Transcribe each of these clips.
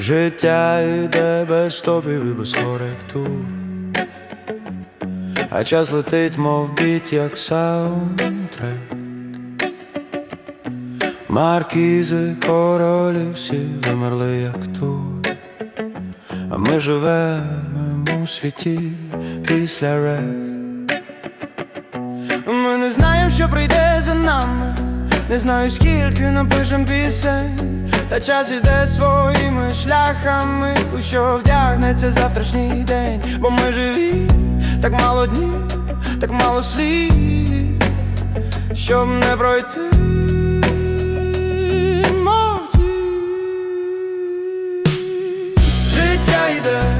Життя йде без стопів і без коректур А час летить, мов біт, як саундтрек. Маркізи, королі всі вимерли, як тут. А ми живемо у світі після рек. Ми не знаємо, що прийде за нами. Не знаю, скільки напишем пісень Та час іде своїми шляхами. У що вдягнеться завтрашній день. Бо ми живі, так мало днів, так мало слів Щоб не пройти мов. Життя йде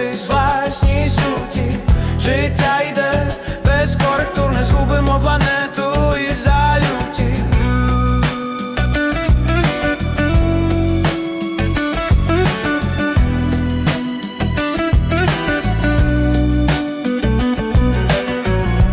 згубитись власній суті. Життя йде без коректур Не згубимо планету і залюті.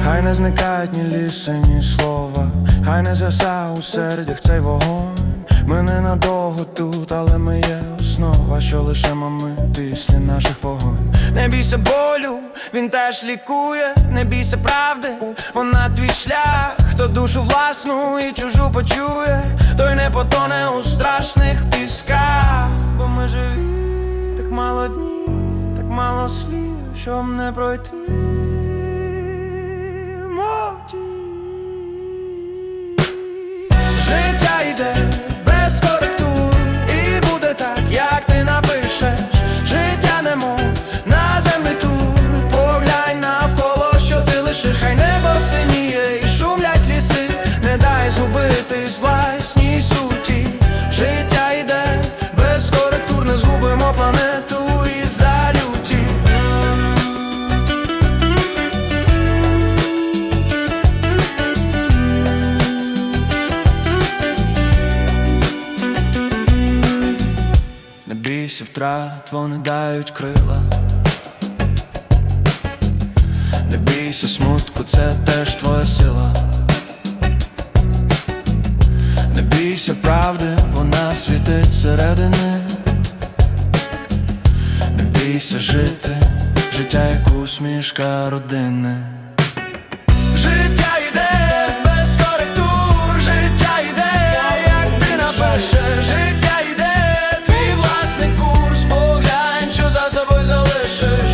Хай не зникають ні ліси, ні слова, хай не згаса у сердях цей вогонь. Ми ненадовго тут, але ми є основа, що лишимо ми після наших погонь. Не бійся болю, він теж лікує, не бійся правди, вона твій шлях, хто душу власну і чужу почує, той не потоне у страшних пісках, бо ми живі, так мало днів, так мало слів, щоб не пройти втрат, вони дають крила. Не бійся смутку, це теж твоя сила. Не бійся правди, вона світить зсередини. Не бійся жити, життя як усмішка родини. Життя